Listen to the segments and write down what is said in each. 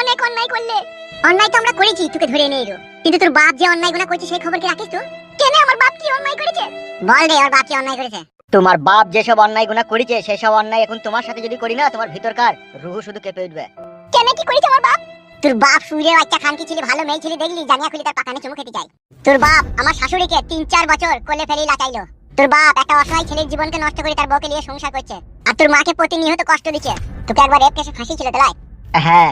অনেক অন্যায় করলে? অন্যায় তো আমরা করেছি তোকে ধরে এনে এলো। কিন্তু তোর বাপ যে অন্যায়গুলো করছে সেই খবর কি রাখিস তো কেন আমার বাপ কি অন্যায় করেছে? বল রে আমার বাপ কি অন্যায় করেছে? তোমার বাপ যেসব অন্যায় গুণা করেছে সেসব অন্যায় এখন তোমার সাথে যদি করি না তোমার ভিতরকার রুহু শুধু কেঁপে উঠবে। কেন কি করেছে আমার বাপ? তোর বাপ সুরে বাচ্চা খানকি ছেলে ভালো মেয়ে ছেলে দেখলি? জানিয়া খুলি তার পাকানে চুমু খেতে চাই। তোর বাপ আমার শাশুড়িকে তিন চার বছর কোলে ফেলে লাচাইলো। তোর বাপ একটা অসহায় ছেলের জীবনকে নষ্ট করে তার বউকে নিয়ে সংসার করছে। আর তোর মাকে প্রতিনিয়ত কষ্ট দিচ্ছে। তোকে একবার রেপ কেসে ফাঁসি ছিল তোলাই হ্যাঁ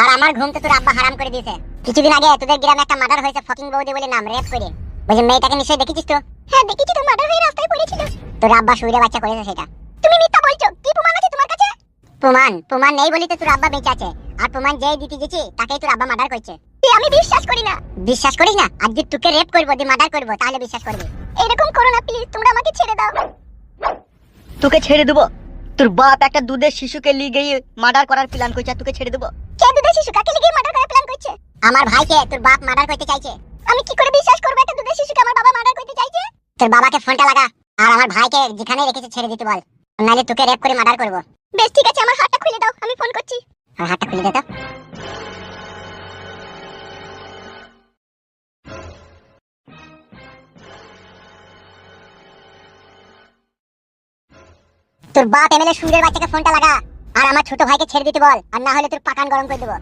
আর আমার ঘুম তো তোর আব্বা হারাম করে দিয়েছে। কিছুদিন আগে তোদের গ্রামে একটা মার্ডার হয়েছে ফকিং বৌদি বলে নাম রেপ করে। বলছে মেয়েটাকে নিশ্চয়ই দেখেছিস তো? হ্যাঁ দেখেছি তো মার্ডার হয়ে রাস্তায় পড়েছিল। তোর আব্বা সুরে বাচ্চা করেছে সেটা। তুমি মিথ্যা বলছো কি প্রমাণ আছে তোমার কাছে? প্রমাণ প্রমাণ নেই বলি তো তোর আব্বা বেঁচে আছে। আর প্রমাণ যেই দিতে গেছি তাকেই তোর আব্বা মার্ডার করছে। আমি বিশ্বাস করি না। বিশ্বাস করিস না? আজ যদি তোকে রেপ করব দিয়ে মার্ডার করব তাহলে বিশ্বাস করবি। এরকম করো না প্লিজ তোমরা আমাকে ছেড়ে দাও। তোকে ছেড়ে দেবো। তোর বাপ একটা দুধের শিশুকে নিয়ে গিয়ে মার্ডার করার প্ল্যান করছে তোকে ছেড়ে দেবো। কে দুধের শিশু? কাকে লিগে মার্ডার করার প্ল্যান করছে? আমার ভাইকে তোর বাপ মার্ডার করতে চাইছে? আমি কি করে বিশ্বাস করব একটা দুধের শিশুকে আমার বাবা মার্ডার করতে চাইছে? তোর বাবাকে ফোনটা লাগা। আর আমার ভাইকে যেখানে রেখেছে ছেড়ে দিতে বল। নাহলে তোকে রেপ করে মার্ডার করব। বেশ, ঠিক আছে, আমার হাতটা খুলে দাও, আমি ফোন করছি। আর হাতটা খুলে দে তো। তোর বাপ এমএলএ সুরের বাচ্চাকে ফোনটা লাগা। আর আমার ছোট ভাইকে ছেড়ে দিতে বল আর না হলে তোর পাকান গরম করে দেবো।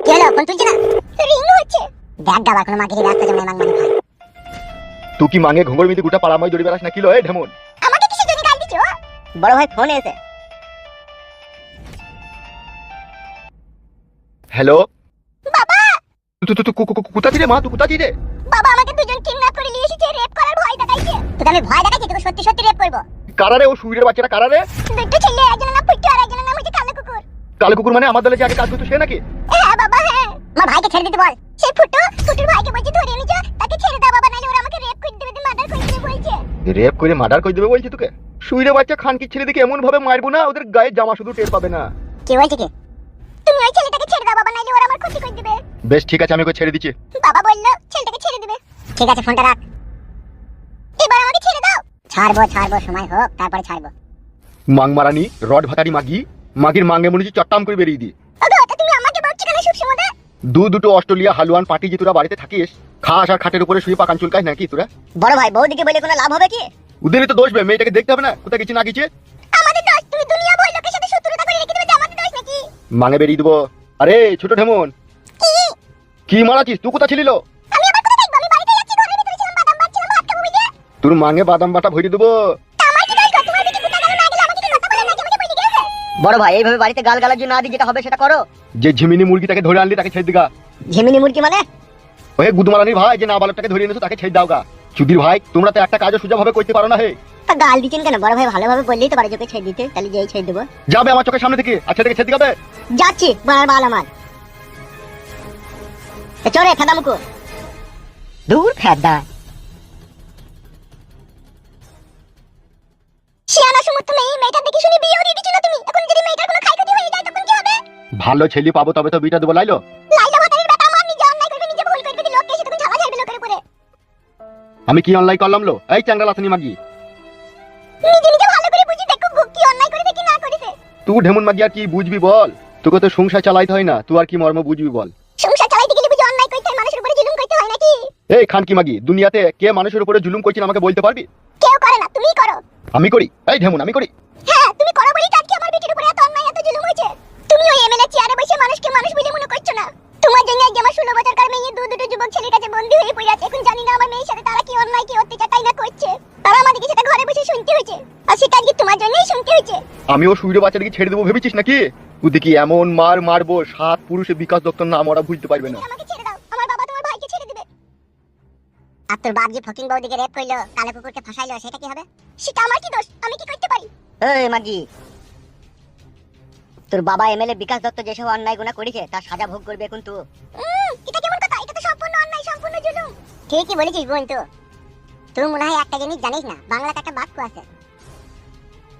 কি হলো ফোন তুলছে না? রিং হচ্ছে। দেখ গাবা কোনো মাগিরি রাস্তা জমে মাং মানে ভাই তুই কি মাঙে ঘুঙর মিতে গোটা পাড়াময় দড়ি বেড়াস না কিলো এ ঢেমন? আমাকে কিসের জন্য গাল দিছো বড় ভাই ফোন এসে। হ্যালো? বাবা! তুই তুই কোথা ছিলে মা তুই কোথা ছিলে বাবা আমাকে দুজন কিডন্যাপ করে নিয়ে এসেছে রেপ করার ভয় দেখাইছে। তোকে আমি ভয় দেখাইছি তোকে সত্যি সত্যি রেপ করব। কারারে? ও সুইরের বাচ্চাটা কারারে? দুটো ছেলে একজনের নাম ফুটু আর একজনের নাম হচ্ছে কালো কুকুর। কালো কুকুর মানে আমার দলে যে আগে কাজ করতো সে নাকি? হ্যাঁ বাবা হ্যাঁ। আমার ভাইকে ছেড়ে দিতে বল। সেই ফুটু ফুটুর ভাইকে বলছি ধরে নিছো তাকে ছেড়ে দাও বাবা নাহলে ওরা আমাকে রেপ করে দেবে মার্ডার করে দেবে বলছে। রেপ করে মার্ডার করে দেবে বলছি তোকে? সুইরে বাচ্চা খানকি ছেলে দিকে এমন ভাবে মারবো না ওদের গায়ে জামা শুধু টের পাবে না। কি বলছে কি? তুমি ওই ছেলেটাকে ছেড়ে দাও বাবা নাহলে ওরা আমার ক্ষতি করে দেবে। বেশ ঠিক আছে আমি ওকে ছেড়ে দিচ্ছি। বাবা বলল ছেলেটাকে ছেড়ে দেবে। ঠিক আছে ফোনটা রাখ। ছাড়বো ছাড়বো সময় হোক তারপরে ছাড়বো। মাং মারানি রড ভাতারি মাগি মাগির মাঙ্গে মনে হচ্ছে চট্টাম করে বেরিয়ে দি। তুমি আমাকে বলছো কেন সব সময় দু দুটো অস্ট্রেলিয়া হালুয়ান পার্টি যে তোরা বাড়িতে থাকিস খাস আর খাটের উপরে শুয়ে পাকান চুলকাই নাকি তোরা? বড় ভাই বৌদিকে বলে কোনো লাভ হবে কি? ওদেরই তো দোষ বে মেয়েটাকে দেখতে হবে না কোথায় গেছে না গেছে? আমাদের দোষ তুমি দুনিয়া ভয় লোকের সাথে শত্রুতা করে রেখে দেবে আমাদের দোষ নাকি? বেরিয়ে দেবো। আরে ছোট ঢেমন। কি? কি মারাছিস? তুই কোথা ছিলিল তোর মাঙে বাদাম বাটা ভরে দেবো। বড় ভাই এইভাবে বাড়িতে গাল গালাজ না দিয়ে যেটা হবে সেটা করো। যে ঝিমিনি মুরগিটাকে ধরে আনলি তাকে ছেড়ে দিগা। ঝিমিনি মুরগি মানে? ওই গুদমারানির ভাই যে না বালকটাকে ধরে এনেছো তাকে ছেড়ে দাও গা চুদির ভাই তোমরা তো একটা কাজও সোজা ভাবে করতে পারো না হে। তা গাল দিচ্ছেন কেন? বড় ভাই ভালোভাবে বললেই তো পারে যোকে ছেড়ে দিতে। তাহলে যেই ছেড়ে দেবো। যাবে আমার চোখের সামনে থেকে আচ্ছা থেকে ছেড়ে দিগাবে? যাচ্ছি বাড়ার বাল আমার। এ চলে খেদা মুকু দূর খেদা শিয়ানা মেয়েটা দেখি শুনি বিয়েও দিয়ে দিচ্ছ না তুমি? এখন যদি মেয়েটার কোনো হয়ে যায় তখন কি হবে? ভালো ছেলে পাবো তবে তো বিটা দেবো লাইলো। লাইলা ভাতারের বেটা আমার নিজে অন্যায় করবে নিজে ভুল করবে এসে তখন ঝালা ঝাড়বে লোকের উপরে। আমি কি অনলাইন করলাম লো? এই চ্যাংরা লাথনি মাগি। নিজে নিজে ভালো করে বুঝি দেখো কি অন্যায় করেছে কি না করেছে। তুই ঢেমন মাগি আর কি বুঝবি বল? তোকে তো সংসার চালাইতে হয় না তুই আর কি মর্ম বুঝবি বল? এই খান কি মাগি দুনিয়াতে কে মানুষের উপরে জুলুম করছেন আমাকে বলতে পারবি? কেউ করে না তুমিই করো। আমি করি। এই ঢেমন আমি করি। হ্যাঁ তুমি করো বলেই তো আজকে আমার বেটির উপরে এত অন্যায় এত জুলুম হয়েছে। তুমি ওই এমএলএ চেয়ারে বসে মানুষকে মানুষ বলে মনে করছ না? তোমার জন্য আজ আমার ষোলো বছরকার মেয়ে দু দুটো যুবক ছেলের কাছে বন্দী হয়ে পড়ে আছে। এখন জানি না আমার মেয়ের সাথে তারা কি অন্যায় কি অত্যাচার তাই না করছে? তারা আমাদেরকে সেটা ঘরে বসে শুনতে হয়েছে। আর সেটা আজকে তোমার জন্যই শুনতে হয়েছে। আমিও সুইরে বাচ্চাটাকে ছেড়ে দেবো ভেবেছিস নাকি? দেখি এমন মার মারবো সাত পুরুষে বিকাশ দত্তর নাম ওরা ভুলতে পারবে না। আর তোর বাপ যে ফকিং বৌদিকে রেপ করল কালো কুকুরকে ফাঁসাইলো সেটা কি হবে? সেটা আমার কি দোষ? আমি কি করতে পারি? এই মাগি। তোর বাবা এমএলএ বিকাশ দত্ত যেসব অন্যায় গুণা করেছে তার সাজা ভোগ করবে এখন উম, এটা কেমন কথা? এটা তো সম্পূর্ণ অন্যায় সম্পূর্ণ জুলুম। ঠিকই বলেছিস বোন তো তুই মনে হয় একটা জিনিস জানিস না? বাংলাতে একটা বাক্য আছে।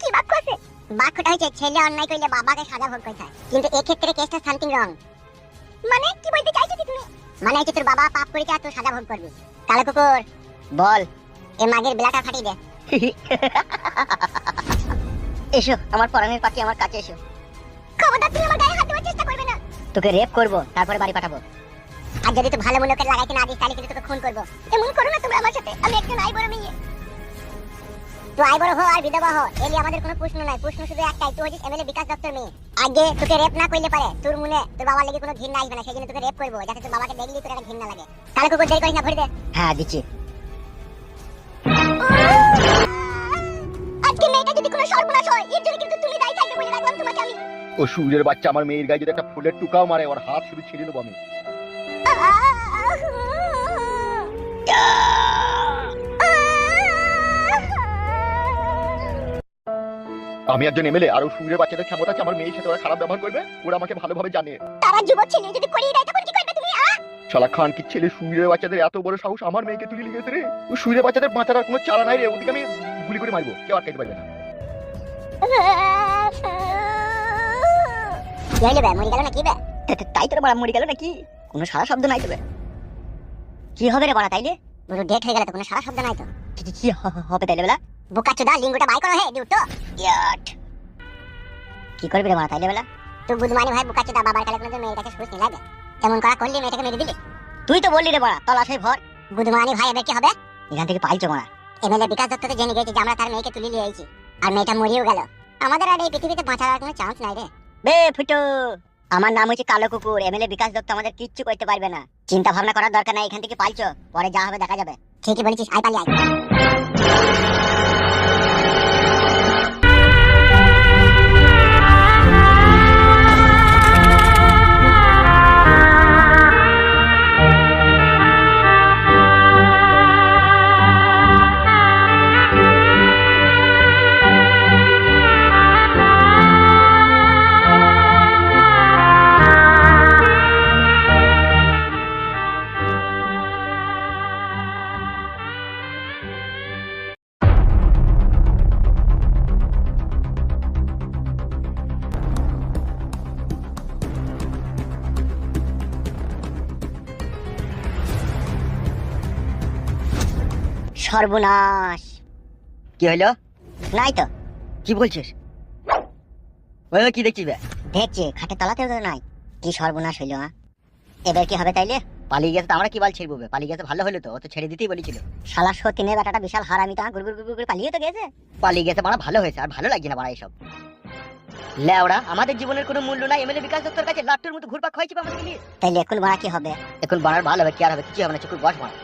কি বাক্য আছে? বাক্যটা হচ্ছে ছেলে অন্যায় করলে বাবাকে সাজা ভোগ করতে হয়। কিন্তু এক্ষেত্রে কেসটা সামথিং রং মানে কি বলতে চাইছিস তুমি? মানে হচ্ছে তোর বাবা পাপ করেছে আর তুই সাজা ভোগ করবি। কালো কুকুর। বল এ মাগের বেলাটা ফাটিয়ে দে। এসো আমার পরাণের পাখি আমার কাছে এসো। খবরদার তুমি আমার গায়ে হাত দেওয়ার চেষ্টা করবে না। তোকে রেপ করব তারপরে বাড়ি পাঠাবো। আর যদি তুই ভালো মনে করে লাগাইতে না দিস তাহলে কিন্তু তোকে খুন করব। এমন করো না তোমরা আমার সাথে। আমি একজন আই বড় মেয়ে। বড় হো আর বিধবা হো এলি আমাদের কোনো প্রশ্ন নাই। প্রশ্ন শুধু একটাই তুই হচ্ছিস এমএলএ বিকাশ দত্তর মেয়ে। আগে তোকে রেপ না করলে পারে তোর মনে তোর বাবার লেগে কোনো ঘৃণা আসবে না সেই জন্য তোকে রেপ করব যাতে তোর বাবাকে দেখলি তোর একটা ঘৃণা লাগে। কালে কুকুর দেরি করিস না ভরে দে। হ্যাঁ দিচ্ছি। আজকে মেয়েটা যদি কোনো সর্বনাশ হয় এর জন্য কিন্তু তুমি দায়ী থাকবে বলে রাখলাম তোমাকে আমি। ও সূর্যের বাচ্চা আমার মেয়ের গায়ে যদি একটা ফুলের টুকাও মারে ওর হাত শুধু ছিঁড়ে নেব আমি। আমি একজন এমএলএ আর ও সূর্যের বাচ্চাদের ক্ষমতা আছে আমার মেয়ের সাথে ওরা খারাপ ব্যবহার করবে ওরা আমাকে ভালোভাবে জানে। তারা যুবক ছেলে যদি করিয়ে দেয় তখন কি করবে তুমি আ? শালা খান কি ছেলে সূর্যের বাচ্চাদের এত বড় সাহস আমার মেয়েকে তুলে নিয়ে গেছে রে? ও সূর্যের বাচ্চাদের বাঁচার আর কোনো চারা নাই রে ওদিকে আমি গুলি করে মারবো কেউ আটকাইতে পারবে না। কি হইল বে মরে গেল না কি বে তাই তোর বাড়া মরে গেল নাকি? কোনো সারা শব্দ নাই তবে কি হবে রে বাড়া তাইলে? পুরো ডেট হয়ে গেল তো কোনো সারা শব্দ নাই তো। কি হবে তাইলে বেলা? লিঙ্গটা বাই করো হে ইয়াট কি করবি রে তাইলে বেলা? তুই ভাই বাবার কালে কোনো সুস্থ লাগে এমন করা করলি মেয়েটাকে মেরে দিলি। তুই তো বললি রে বাড়া তলাশে ভর। বুধমানি ভাই এবার কি হবে? এখান থেকে পাইছো এমএলএ বিকাশ দত্তকে জেনে গেছে যে আমরা তার মেয়েকে তুলে নিয়ে আইছি আর মেয়েটা মরিও গেল। আমাদের আর এই পৃথিবীতে বাঁচার আর কোনো চান্স নাই রে। বে ফুটো! আমার নাম হচ্ছে কালো কুকুর এমএলএ বিকাশ দত্ত আমাদের কিচ্ছু করতে পারবে না। চিন্তা ভাবনা করার দরকার নাই এখান থেকে পাইছো পরে যা হবে দেখা যাবে। ঠিকই বলেছিস আই পালি আই সর্বনাশ। কি হইল নাই তো। কি বলছিস? ওই কি দেখছিস বে? দেখছি খাটে তলাতেও তো নাই। কি সর্বনাশ হইল হ্যাঁ এবার কি হবে তাইলে? পালিয়ে গেছে তো আমরা কি বাল ছেড়বো বে? পালিয়ে গেছে ভালো হলো তো ও তো ছেড়ে দিতেই বলেছিল। শালা সতীনের বেটাটা বিশাল হারামি তো গুড় গুড় গুড় গুড় পালিয়ে তো গেছে। পালিয়ে গেছে ভালো হয়েছে আর ভালো লাগছে না মারা এসব। লেওড়া আমাদের জীবনের কোনো মূল্য নাই এমএলএ বিকাশ দত্তর কাছে লাট্টুর মতো ঘুরপাক হয়েছে আমাদের নিয়ে। তাইলে এখন বাড়া কি হবে? এখন বানার ভালো হবে কি আর হবে কিছু হবে না চুকুর বস মারা।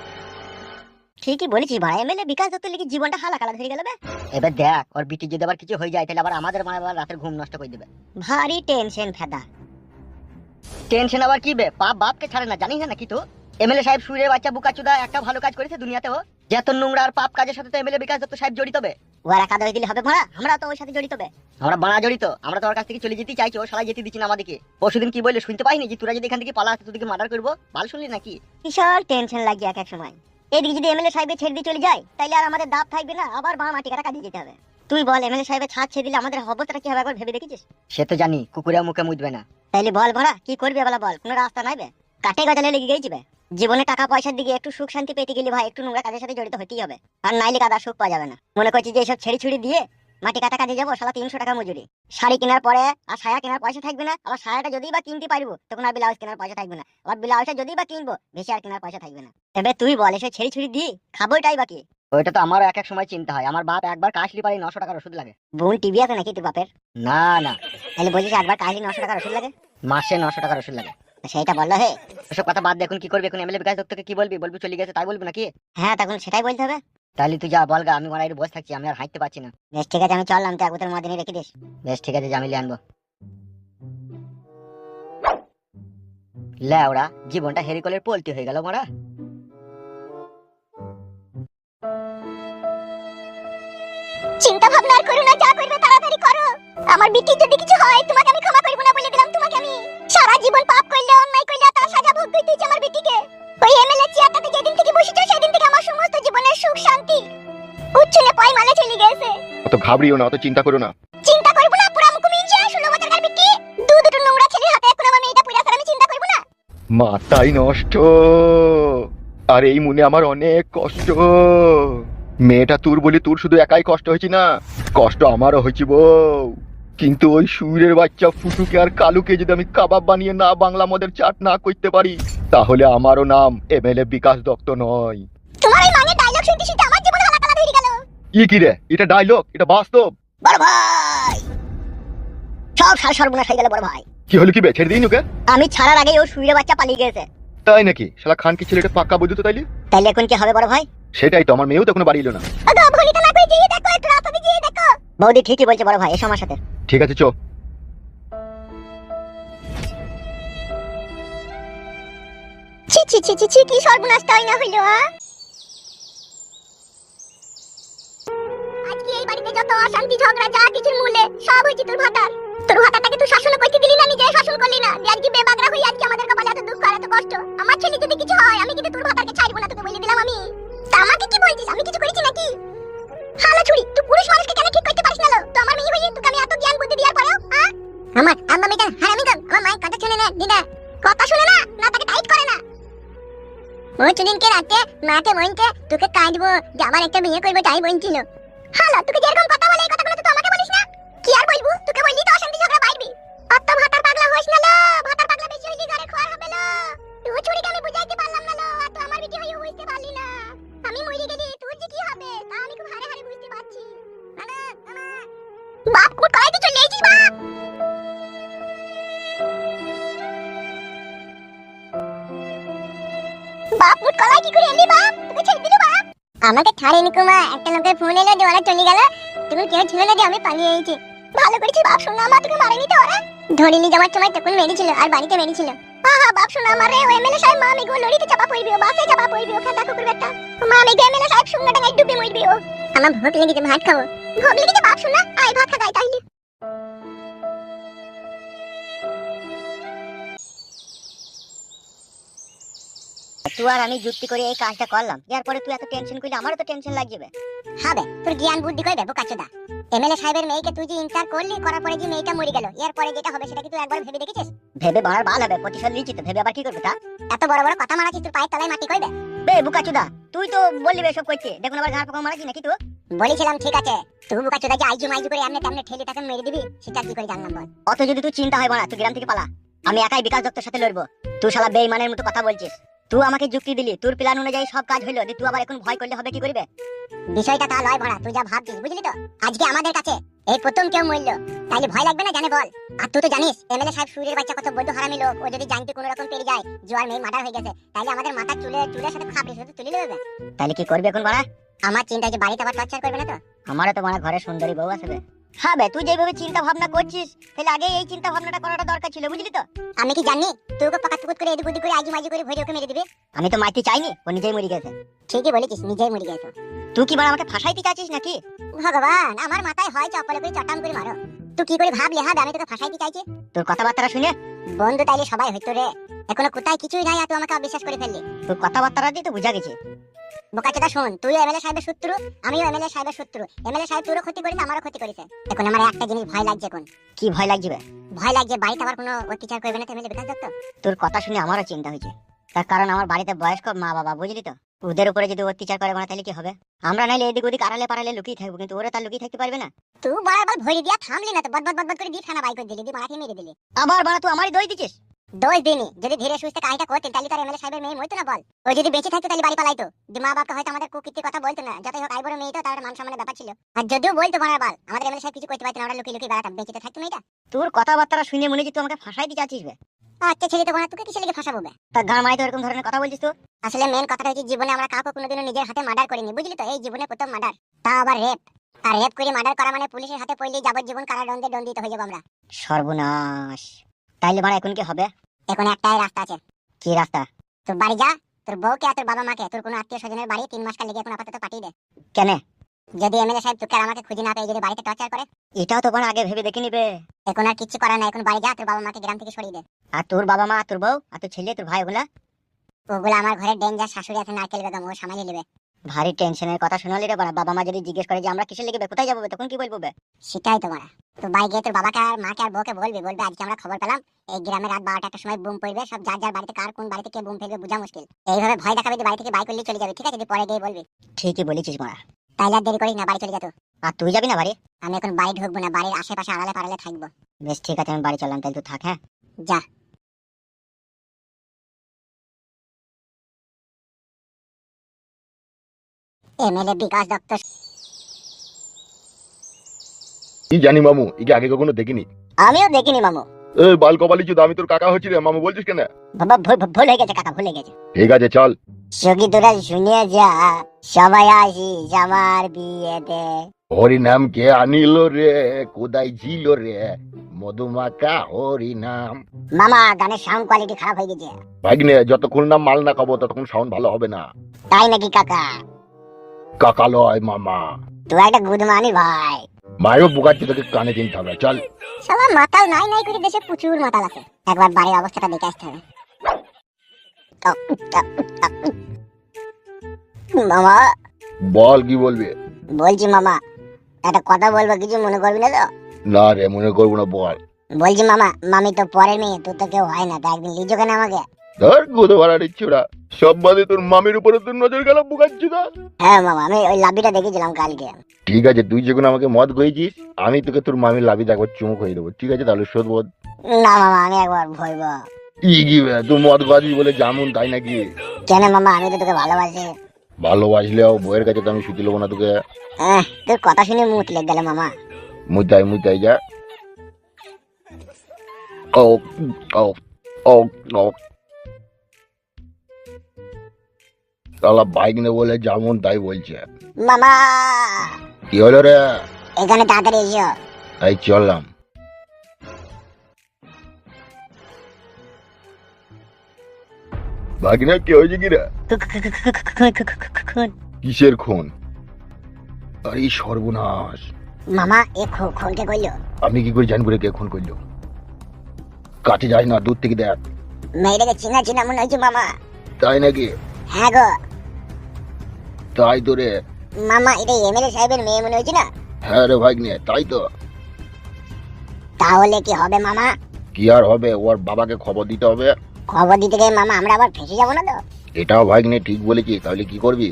ঠিকই বলেছিস ভাড়া এমএলএ বিকাশ দত্ত লিখে জীবনটা হালা কালা ধরে গেল বে। এবার দেখ ওর বিটি যদি আবার কিছু হয়ে যায় তাহলে আবার আমাদের মানে আবার রাতের ঘুম নষ্ট করে দেবে। ভারী টেনশন ফেদা। টেনশন আবার কি বে? পাপ বাপকে ছাড়ে না জানিস না কি তো এমএলএ সাহেব সুরের বাচ্চা বুকাচুদা একটা ভালো কাজ করেছে দুনিয়াতে ও। যত নোংরা আর পাপ কাজের সাথে তো এমএলএ বিকাশ দত্ত সাহেব জড়িত বে। ওরা কাদা দিলে হবে ভাড়া আমরা তো ওর সাথে জড়িত বে। আমরা বানা জড়িত আমরা তো ওর কাছ থেকে চলে যেতে চাইছি ও সারা যেতে দিচ্ছি না আমাদেরকে। পরশুদিন কি বললে শুনতে পাইনি যে তোরা যদি এখান থেকে পালা আসতে তোদেরকে মার্ডার করব? ভালো শুনলি নাকি? বিশাল টেনশন লাগে এক এক সময়। এদিকে যদি এমএলএ সাহেবের ছেড়ে দিয়ে চলে যায় তাহলে আর আমাদের দাব থাকবে না আবার বাঁ মাটি কাটা কাটিয়ে যেতে হবে। তুই বল এমএলএ সাহেবের ছাদ ছেড়ে দিলে আমাদের অবস্থাটা কি হবে একবার ভেবে দেখেছিস? সে তো জানি কুকুরেও মুখে মুদবে না। তাইলে বল ভাড়া কি করবি বলা বল কোনো রাস্তা নাই বে। কাটে গজালে লেগে গেছি বে। জীবনে টাকা পয়সার দিকে একটু সুখ শান্তি পেতে গেলে ভাই একটু নোংরা কাজের সাথে জড়িত হতেই হবে। আর নাইলে কাদা সুখ পাওয়া যাবে না। মনে করছি যে এসব ছেড়ে ছুড়ি দিয়ে মাটি কাটা কাজে যাব সালা তিনশো টাকা মজুরি। শাড়ি কেনার পরে আর সায়া কেনার পয়সা থাকবে না আবার সায়াটা যদি বা কিনতে পারব তখন আর ব্লাউজ কেনার পয়সা থাকবে না আবার ব্লাউজটা যদি বা কিনবো বেশি আর কেনার পয়সা থাকবে না। এবার তুই বল এসে ছেড়ে ছুড়ি দিয়ে খাবোটাই বাকি ওইটা তো আমারও এক এক সময় চিন্তা হয় আমার বাপ একবার কাশলি পারি নশো টাকার ওষুধ লাগে। বোন টিভি আছে নাকি তোর বাপের? না না। তাহলে বলছিস একবার কাহিনী নশো টাকার ওষুধ লাগে? মাসে নশো টাকার ওষুধ লাগে। সেইটা বলল হে। ওসব কথা বাদ দেখুন কি করবি? এখন এমএলএ বিকাশ দত্তকে কি বলবি? বলবি চলে গেছে তাই বলবি নাকি? হ্যাঁ তখন সেটাই বলতে হবে। তাহলে তুই যা বলগা আমি মারা বসে থাকছি আমি আর হাঁটতে পারছি না। বেশ ঠিক আছে আমি চললাম তুই আগুতের মধ্যে রেখে দিস। বেশ ঠিক আছে জামিলে আনব। লে ওরা জীবনটা হেরিকলের পোলটি হয়ে গেল মারা। চিন্তা ভাবনা আর করো না যা করবে তাড়াতাড়ি করো। আমার বিটি যদি কিছু হয় তোমাকে আমি ক্ষমা করব না বলে দিলাম তোমাকে আমি। সারা জীবন পাপ করলে অন্যায় করলে তার সাজা ভোগ দিতে হচ্ছে আমার বিটিকে ওই এমএলএ চেয়ারটাতে যেদিন থেকে বসেছো সেদিন থেকে আমার সমস্ত জীবনের সুখ শান্তি উচ্ছলে পায় মালে চলে গেছে। অত ঘাবড়িও না অত চিন্তা করো না। চিন্তা করব না পুরা মুখ মিনছে ষোলো বছরকার বিটি দু দুটো নোংরা ছেলের হাতে এখন আমার মেয়েটা পুরা আমি চিন্তা করব না। মাথাই নষ্ট। আর এই মনে আমার অনেক কষ্ট। মেয়েটা তোর বলি তোর শুধু একাই কষ্ট হয়েছে না কষ্ট আমারও হয়েছে বউ। কিন্তু ওই সুরের বাচ্চা ফুটুকে আর কালুকে যদি আমি কাবাব বানিয়ে না বাংলা মদের চাট না করতে পারি তাহলে আমারও নাম এমএলএ বিকাশ দত্ত নয়। তোমার এই মানের ডায়লগ শুনতে শুনতে আমার জীবন হালাকালা গেল। ই কি রে? এটা ডায়লগ এটা বাস্তব? বড় ভাই! সব সার সর্বনাশ হয়ে গেল বড় ভাই। কি হলো কি দিন ওকে? আমি ছাড়ার আগে ও সুইরে বাচ্চা পালিয়ে গেছে তাই নাকি? শালা খান কি ছেলেটা পাক্কা বুঝতো তাইলে? তাইলে এখন কি হবে বড় ভাই? সেটাই তো আমার মেয়েও তো এখনও বাড়ি এলো না। বৌদি ঠিকই বলছে বড় ভাই এসো আমার সাথে। ঠিক আছে চো। ছি ছি ছি ছি ছি কি সর্বনাশটাই না হইল আ? আজকে এই বাড়িতে যত অশান্তি ঝগড়া যা কিছু মূলে সব হয়েছে তোর ভাতার। তোর ভাতাটাকে তুই শাসন করতে দিলি না নিজে শাসন করলি না। আজকে বেবাগরা হয়ে আজকে আমাদের কপালে এত দুঃখ আর এত কষ্ট। আমার ছেলে যদি কিছু হয় আমি কিন্তু তোর আমার আম্মা মেয়েটা হারামি গান। আমার মায়ের কথা শুনে না, দিদা। কথা শুনে না না, তাকে টাইট করে না। ওই চুদিনকে রাতে মাকে বলতে তোকে কাঁদবো, যে আমার একটা বিয়ে করব, তাই বলছিল হ্যালো তোকে যেরকম কথা বলে, এই কথাগুলো তো তুই আমাকে বলিস না? কি আর বলব? তোকে বললি তো অশান্তি ঝগড়া বাড়বি। অত ভাতার পাগলা হইস না লো, ভাতার পাগলা বেশি হইলি ঘরে খোয়ার হবে লো। তুই চুরিকে আমি বুঝাইতে পারলাম না লো, আর তুই আমার বিটি হয়ে বুঝতে পারলি না। আমি মরে গেলি তোর যে কি হবে? তা আমি খুব হারে হারে বুঝতে পারছি। বাপ বাপ মুট কলাই কি করে এলি বাপ? তোকে ছেড়ে দিল বাপ। আমাকে ছাড়েনি কুমা একটা লোকের ফোন এলো যে ওরা চলে গেল। তুমি কেউ ছিল না যে আমি পালিয়ে এসেছি। ভালো করেছি বাপ, শোনা আমার তোকে মারেনি তো ওরা। ধরে নিয়ে যাওয়ার সময় তখন মেরেছিল, আর বাড়িতে মেরেছিল। আহা, বাপ, শোনা আমার রে, ও এমএলএ সাহেব, মা গো লড়িতে চাপা পড়বি, ও বাসে চাপা পড়বি ও খাতা কুকুর বেটা মা, আমি এমএলএ সাহেব সঙ্গে ডাঙায় ডুবে মরবি ও। আমার ভোগ লেগেছে ভাত খাব। ভোগ লেগেছে বাপ, শোনা আয়, ভাত খাই তাইলে তুই আর আমি যুক্তি করে এই কাজটা করলাম। এরপরে তুই এত টেনশন করলে আমারও তো টেনশন লাগবে। হবে তোর জ্ঞান বুদ্ধি কই দেবো কাচুদা এমএলএ সাহেবের মেয়েকে তুই যে ইনকার করলি করার পরে যে মেয়েটা মরে গেল এরপরে যেটা হবে সেটা কি তুই একবার ভেবে দেখেছিস? ভেবে বাড়ার বাল হবে প্রতিশোধ নিচ্ছি তো ভেবে আবার কি করবে তা? এত বড় বড় কথা মারাছিস তোর পায়ের তলায় মাটি কইবে বে? বুকাচুদা তুই তো বললি বে সব করছে দেখুন আবার ঘাড় পোকা মারাছি নাকি তুই? বলেছিলাম ঠিক আছে। তুই বুকাচুদা যে আইজু মাইজু করে এমনি তেমনি ঠেলে তাকে মেরে দিবি সেটা কি করে জানলাম বল? অত যদি তুই চিন্তা হয় না তুই গ্রাম থেকে পালা। আমি একাই বিকাশ দত্তর সাথে লড়বো। তুই শালা বেইমানের মতো কথা বলছিস। তুই আমাকে যুক্তি দিলি তোর প্ল্যান অনুযায়ী সব কাজ হইল তুই আবার এখন ভয় করলে হবে কি করবে? বিষয়টা তা লয় ভরা তুই যা ভাবছিস বুঝলি তো? আজকে আমাদের কাছে এই প্রথম কেউ মরলো তাইলে ভয় লাগবে না জানে বল? আর তুই তো জানিস এমএলএ সাহেব সুরের বাচ্চা কত বদ্ধ হারামি লোক ও যদি জানতে কোনো রকম পেরে যায় জোয়ার মেয়ে মার্ডার হয়ে গেছে তাইলে আমাদের মাথা চুলে চুলের সাথে খাবড়ি শুধু তুলে নেবে তাহলে কি করবে এখন বাড়া? আমার চিন্তা যে বাড়িতে আবার টর্চার করবে না তো? আমারও তো মানে ঘরে সুন্দরী বউ আছে। হ্যাঁ বে তুই যেভাবে চিন্তা ভাবনা করছিস তাহলে আগে এই চিন্তা ভাবনাটা করাটা দরকার ছিল বুঝলি তো? আমি কি জানি? তুই ওকে পাকা করে এদিক ওদিক করে আইজু মাইজু করে ভরে ওকে মেরে দিবে? আমি তো মাইতে চাইনি ও নিজেই মরে গেছে। ঠিকই বলেছিস নিজেই মরে গেছো। তুই কি বাড়া আমাকে ফাঁসাইতে চাচ্ছিস নাকি? ভগবান আমার মাথায় হয় চপলে করে চটাম করে মারো। তুই কি করে ভাবলে হবে আমি তোকে ফাঁসাইতে চাইছি? তোর কথাবার্তা শুনে। বন্ধু তাইলে সবাই হইতো রে। এখনও কোথায় কিছুই নাই আর তুই আমাকে অবিশ্বাস করে ফেললি। তোর কথাবার্তা দিয়ে তো বুঝা গেছে। বোকাচোদা শোন তুই এমএলএ সাহেবের শত্রু আমিও এমএলএ সাহেবের শত্রু। এমএলএ সাহেব তোরও ক্ষতি করেছে আমারও ক্ষতি করেছে। এখন আমার একটা জিনিস ভয় লাগছে এখন। কি ভয় লাগছে ভয় লাগছে বাড়িতে আবার কোনো অত্যাচার করবে না এমএলএ বিকাশ দত্ত? তোর কথা শুনে আমারও চিন্তা হয়েছে। তার কারণ আমার বাড়িতে বয়স্ক মা বাবা বুঝলি তো? ওদের উপরে যদি অত্যাচার করে মানে তাহলে কি হবে? আমরা নাইলে এদিক ওদিক আড়ালে পাড়ালে লুকিয়ে থাকব কিন্তু ওরা তার লুকিয়ে থাকতে পারবে না। তুই বারবার ভরি দিয়া থামলি না তো বদবদ বদবদ করে দিয়ে ফেনা বাই করে দিলি দিয়ে মারাঠি মেরে দিলি। আবার বাড়া তুই আমারই দই দিছিস দোষ দিনি যদি ধীরে সুস্থে কাজটা করতেন তাহলে তার এমএলএ সাহেবের মেয়ে মরতো না বল। ও যদি বেঁচে থাকতো তাহলে বাড়ি পালাইতো। যে মা বাবা হয়তো আমাদের কুকীর্তির কথা বলতো না যতই হোক আইবড় মেয়ে তো তার মান সম্মানের ব্যাপার ছিল। আর যদিও বলতো বানার বাল আমাদের এমএলএ সাহেব কিছু করতে পারতো না আমরা লুকিয়ে লুকিয়ে বেড়াতাম। বেঁচে তো থাকতো মেয়েটা। তোর কথাবার্তা শুনে মনে হচ্ছে তুই আমাকে ফাঁসাইতে চাচ্ছিস বে। আচ্ছা ছেলে তো বানা তোকে কিসে লেগে ফাঁসাবো বে? তার গান মাই তো এরকম ধরনের কথা বলছিস তো? আসলে মেন কথাটা হচ্ছে জীবনে আমরা কাউকে কোনোদিনও নিজের হাতে মার্ডার করিনি বুঝলি তো? এই জীবনে প্রথম মার্ডার তা আবার রেপ আর রেপ করে মার্ডার করা মানে পুলিশের হাতে পড়লে যাবজ্জীবন কারাদণ্ডে দণ্ডিত হয়ে যাব আমরা। সর্বনাশ। তাইলে বাড়া এখন কি হবে? এখন একটাই রাস্তা আছে। কি রাস্তা? তোর বাড়ি যা তোর বউকে আর তোর বাবা মাকে তোর কোনো আত্মীয় স্বজনের বাড়ি তিন মাস কাল লেগে এখন আপাতত পাঠিয়ে দে। কেন? যদি এমএলএ সাহেব তোকে আর আমাকে খুঁজে না পেয়ে যদি বাড়িতে টর্চার করে? এটাও তো বাড়া আগে ভেবে দেখে নিবে। এখন আর কিচ্ছু করার নাই এখন বাড়ি যা তোর বাবা মাকে গ্রাম থেকে সরিয়ে দে। আর তোর বাবা মা তোর বউ আর তোর ছেলে তোর ভাই ওগুলা? ওগুলো আমার ঘরে ডেঞ্জার শাশুড়ি আছে নারকেল বেগম ও সামালি নেবে। ভারী টেনশনের কথা শোনালি রে বাড়া। বাবা মা যদি জিজ্ঞেস করে যে আমরা কিসের লেগে কোথায় যাব তখন কি বলব? সেটাই তো মারা তো বাড়ি গিয়ে তোর বাবাকে আর মাকে আর বউকে বলবি বলবে আজকে আমরা খবর পেলাম এই গ্রামে রাত বারোটা একটা সময় বুম পড়বে সব যার যার বাড়িতে কার কোন বাড়িতে কে বুম ফেলবে বোঝা মুশকিল। এইভাবে ভয় দেখাবে যে বাড়ি থেকে বাই করলে চলে যাবে ঠিক আছে? তুই পরে গিয়ে বলবি। ঠিকই বলেছিস মারা তাইলে আর দেরি করিস না বাড়ি চলে যা তো। আর তুই যাবি না বাড়ি? আমি এখন বাড়ি ঢুকবো না বাড়ির আশেপাশে আড়ালে পাড়ালে থাকব। বেশ ঠিক আছে আমি বাড়ি চললাম তাহলে তুই থাক হ্যাঁ? যা। এমএলএ বিকাশ দত্ত কি জানি মামু একে আগে কখনো দেখিনি। আমিও দেখিনি মামু। এ বাল কপালি চুদ আমি তোর কাকা হচ্ছি রে মামু বলছিস কেন? বাবা ভুল হয়ে গেছে কাকা ভুল হয়ে গেছে। ঠিক আছে চল। সখী তোরা শুনে যা সবাই আসিস আমার বিয়েতে। হরি নাম কে আনিল রে কোদাই ছিল রে মধুমাকা হরি নাম। মামা গানের সাউন্ড কোয়ালিটি খারাপ হয়ে গেছে। ভাগ্নে যতক্ষণ না মাল না খাব ততক্ষণ সাউন্ড ভালো হবে না। তাই নাকি কাকা? কাকা লয় মামা। তুই একটা গুদমানি ভাই। মায়েরও বুকাচ্ছি তোকে কানে কিনতে হবে চল। সবার মাতাল নাই নাই করে দেশে প্রচুর মাতাল আছে। একবার বাড়ির অবস্থাটা দেখে আসতে হবে। মামা। বল কি বলবি? বলছি মামা একটা কথা বলব কিছু মনে করবি না তো? না রে মনে করব না বল। বলছি মামা মামি তো পরের মেয়ে তোর তো কেউ হয় না তা একদিন লিজো কেন আমাকে? ধর গোদো ভাড়া ছোড়া সব বাদে তোর মামির উপরে তোর নজর গেল বুকাচ্ছি না হ্যাঁ মামা আমি ওই লাবিটা দেখেছিলাম কালকে। ঠিক আছে তুই যখন আমাকে মদ গইছিস আমি তোকে তোর মামির লাভি একবার চুমুক হয়ে দেবো ঠিক আছে? তাহলে শোধ বোধ না মামা আমি একবার ভরবো। ই কি তুই মদ গাছিস বলে জামুন তাই নাকি? কেন মামা আমি তো তোকে ভালোবাসি। ভালোবাসলেও বইয়ের কাছে তো আমি শুতে নেব না তোকে। তোর কথা শুনে মুখ লেগে গেল মামা। মুতাই মুতাই যা। ও ও ও ও তাহলে বাইক বলে যেমন তাই বলছে। মামা! কি হলো রে? এখানে তাড়াতাড়ি এসো। এই চললাম। ভাগিনা কি হয়েছে কি রে? কিসের খুন? আরে সর্বনাশ। মামা এ খো- খুনকে কইলো আমি কি করে জানব রে কে খুন করল? কাছে যাই না দূর থেকে দেখ। মেয়েটাকে চিনা চিনা মনে হয়েছে মামা। তাই নাকি? হ্যাঁ গো। তাই তো রে। মামা এটা এমএলএ সাহেবের মেয়ে মনে হয়েছে না? হ্যাঁ রে ভাগ্নে তাই তো। তাহলে কি হবে মামা? কি আর হবে ওর বাবাকে খবর দিতে হবে। খবর দিতে গিয়ে মামা আমরা আবার ফেসে যাব না তো? এটাও ভাগ্নে ঠিক বলেছি তাহলে কি করবি?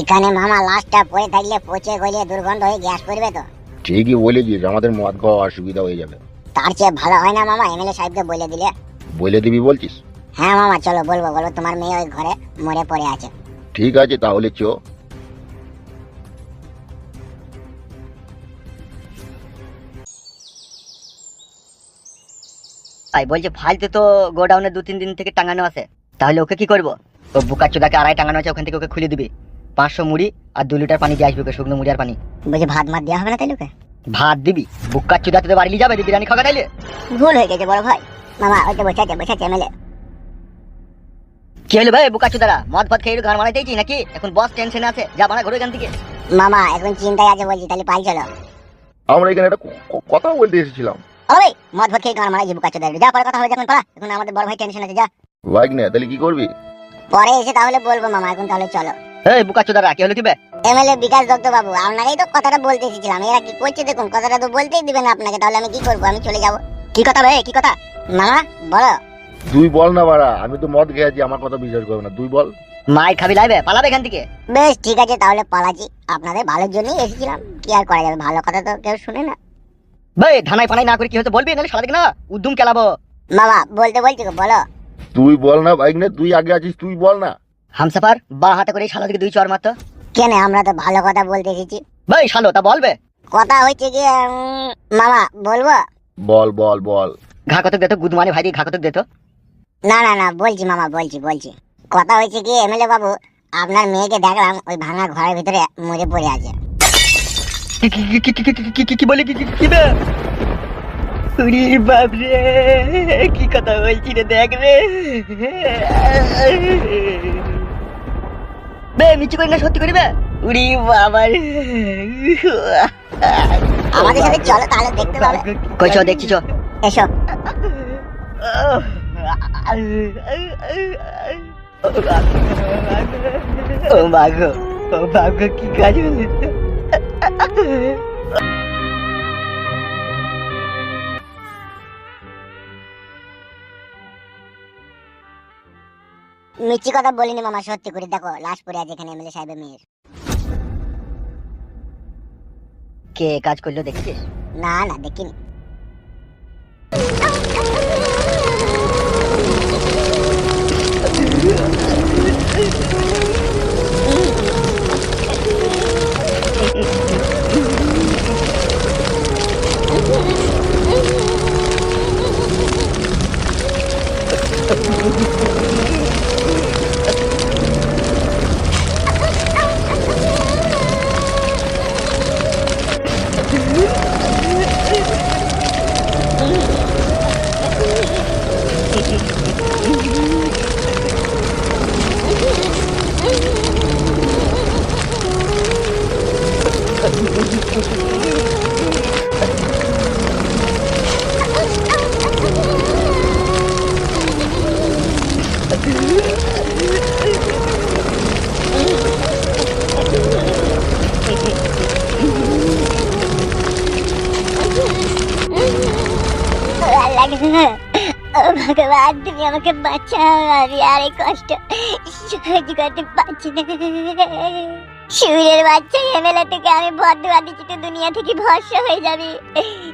এখানে মামা লাশটা পড়ে থাকলে পচে গলিয়ে দুর্গন্ধ হয়ে গ্যাস করবে তো? ঠিকই বলেছিস আমাদের মদ খাওয়া অসুবিধা হয়ে যাবে। তার চেয়ে ভালো হয় না মামা এমএলএ সাহেবকে বলে দিলে। বলে দিবি বলছিস? হ্যাঁ মামা চলো বলব বলব তোমার মেয়ে ওই ঘরে মরে পড়ে আছে। ঠিক আছে তাহলে চো। তাই বলছে ফালতু তো গোডাউনে দু তিন দিন থেকে টাঙানো আছে। তাহলে ওকে কি করব? ও বুকার চোদাকে আড়াই টাঙানো আছে ওখান থেকে ওকে খুলে দিবি। পাঁচশো মুড়ি আর দু লিটার পানি দিয়ে আসবে ওকে শুকনো মুড়ি আর পানি। বলছি ভাত মাত দেওয়া হবে না তাই লোকে ভাত দিবি। বুকার চোদাতে তো বাড়ি যাবে বিরিয়ানি খাওয়া তাইলে। ভুল হয়ে গেছে বড় ভাই। মামা ওই তো বসে আছে বসে আছে এমএলএ কি হলো ভাই বুকার চোদারা? মদ ফদ খেয়ে গান মারাইতেছি নাকি? এখন বস টেনশনে আছে। যা বানা ঘুরে এখান থেকে। মামা এখন চিন্তায় আছে বলছি তাহলে পাই চলো। আমরা এখানে একটা কথা বলতে এসেছিলাম। ওই মদ ভদ খেয়ে গান যাব কাছে যা পরে কথা হবে যখন পালা এখন আমাদের বড় ভাই টেনশন আছে যা। ভাগ্নে তাহলে কি করবি? পরে এসে তাহলে বলব মামা এখন তাহলে চলো। এই বুকার চোদারা কি হলো কি বে এমএলএ বিকাশ দত্ত বাবু আপনাকেই তো কথাটা বলতে এসেছিলাম। এরা কি করছে দেখুন কথাটা তো বলতেই দিবেন না আপনাকে তাহলে আমি কি করব? আমি চলে যাব। কি কথা রে কি কথা? মামা বলো। তুই বল না বাড়া আমি তো মদ খেয়েছি আমার কথা বিশ্বাস করবে না। তুই বল। মাই খাবি লাইবে পালাবে এখান থেকে? বেশ ঠিক আছে তাহলে পালাচ্ছি। আপনাদের ভালোর জন্যই এসেছিলাম। কি আর করা যাবে? ভালো কথা তো কেউ শুনে না। ভাই ধানাই পানাই না করে কি হচ্ছে বলবি? নাহলে সারা না উদ্যম কেলাবো। মামা বলতে বলছি গো, বলো। তুই বল না ভাগ্নে তুই আগে আছিস তুই বল না। হামসাফার বা হাতে করে শালা দিকে দুই চর মারতো। কেন আমরা তো ভালো কথা বলতে এসেছি। ভাই শালো তা বলবে? কথা হচ্ছে কি মামা বলব? বল বল বল। ঘা কতক দিত গুদমানি ভাই ঘা কতক দিত না না না বলছি মামা বলছি বলছি। কথা হয়েছে কি এমএলএ বাবু আপনার মেয়েকে দেখলাম ওই ভাঙা ঘরের ভিতরে মরে পড়ে আছে। কি বলে কি কথা বলছি রে দেখ রে। বে মিচু করি না সত্যি করি বে? উরি বাবার। আমাদের সাথে চলো তাহলে দেখতে পাবে। কই চো দেখছি চো এসো। ও মাগো ও মাগো কি কাজ হলো? মিষ্টি কথা বলিনি মামা সত্যি করে। দেখো লাশ পড়ে আছে এখানে এমএলএ সাহেবের মেয়ের। কে কাজ করল দেখছিস না না দেখিনি। ভগবান তুমি আমাকে বাঁচাও, আমি আর কষ্ট সহ্য করতে পারছি না। সুরের বাচ্চা এমএলএ থেকে আমি বদুয়া দিচ্ছি তো দুনিয়া থেকে ভস্য হয়ে যাবি।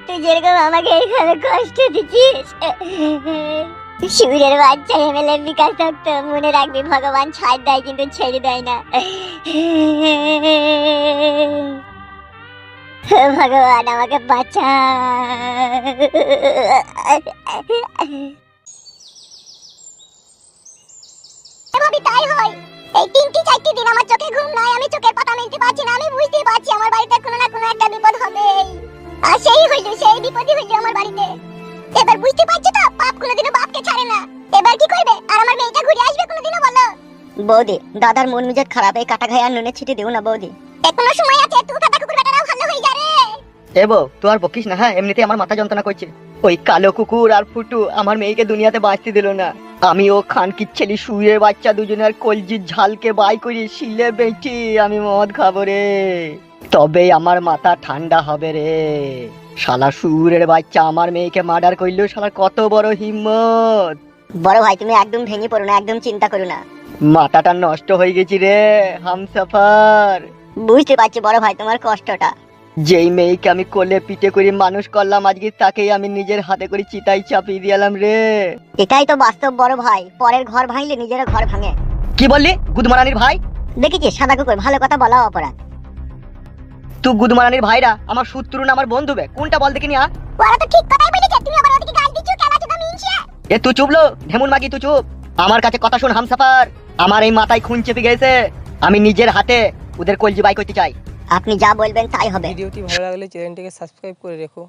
তুই যেরকম আমাকে এইভাবে কষ্ট দিচ্ছিস। সুরের বাচ্চা এমএলএ বিকাশ দত্ত মনে রাখবি ভগবান ছাড় দেয় কিন্তু ছেড়ে দেয় না। ভগবান আমাকে বাঁচা ভাবি তাই হয়। এই তিনটি চারটি দিন আমার চোখে ঘুম নাই আমি চোখের পাতা মেলতে পারছি না আমি বুঝতেই পারছি আমার বাড়িতে কোনো না কোনো একটা বিপদ হবে আর সেই হইল সেই বিপদই হইল আমার বাড়িতে। এবার বুঝতে পারছি তো পাপ কোনোদিনও বাপকে ছাড়ে না। এবার কি করবে? আর আমার মেয়েটা ঘুরে আসবে কোনোদিনও বলো? বৌদি দাদার মন মেজাজ খারাপ এই কাটা খাই আর নুনে ছিটে দিও না বৌদি। এখনও সময় আছে তুই কাটা কুকুর বেটারাও ভালো হয়ে যা রে। এ বউ তুই আর বকিস না হ্যাঁ? এমনিতে আমার মাথা যন্ত্রণা করছে। ওই কালো কুকুর আর ফুটু আমার মেয়েকে দুনিয়াতে বাঁচতে দিল না। আমি ও খানকির ছেলে শুয়ে বাচ্চা দুজনের কলজির ঝালকে বাই করে শিলে বেঁচি আমি মদ খাব রে। তবেই আমার মাথা ঠান্ডা হবে রে। শালা সুরের বাচ্চা আমার মেয়েকে মার্ডার করল শালার কত বড় হিম্মত। বড় ভাই তুমি একদম ভেঙে পড়ো না একদম চিন্তা করো না। মাথাটা নষ্ট হয়ে গেছি রে হামসাফার। বুঝতে পারছি বড় ভাই তোমার কষ্টটা। যেই মেয়েকে আমি কোলে পিঠে করে মানুষ করলাম আজকে তাকেই আমি নিজের হাতে করে চিতাই চাপিয়ে দিয়ালাম রে। এটাই তো বাস্তব বড় ভাই। পরের ঘর ভাঙলে নিজের ঘর ভাঙে। কি বললি? গুদমারানির ভাই? দেখেছিস সাদা কুকুর ভালো কথা বলা অপরাধ। তুই গুদমারানির ভাইরা আমার শত্রু না আমার বন্ধু বে। কোনটা বল দেখি নিয়া ওরা তো ঠিক কথাই বলেছে তুমি আবার ওদিকে গাল দিচ্ছ কেলা চোদা মিনছে। এ তুই চুপলো ঢেমুন মাগি তুই চুপ। আমার কাছে কথা শুন হামসাফার। আমার এই মাথায় খুন চেপে গেছে। আমি নিজের হাতে ওদের কলজি বাই করতে চাই। আপনি যা বলবেন তাই হবে। ভিডিওটি ভালো লাগলে চ্যানেলটিকে সাবস্ক্রাইব করে রেখো।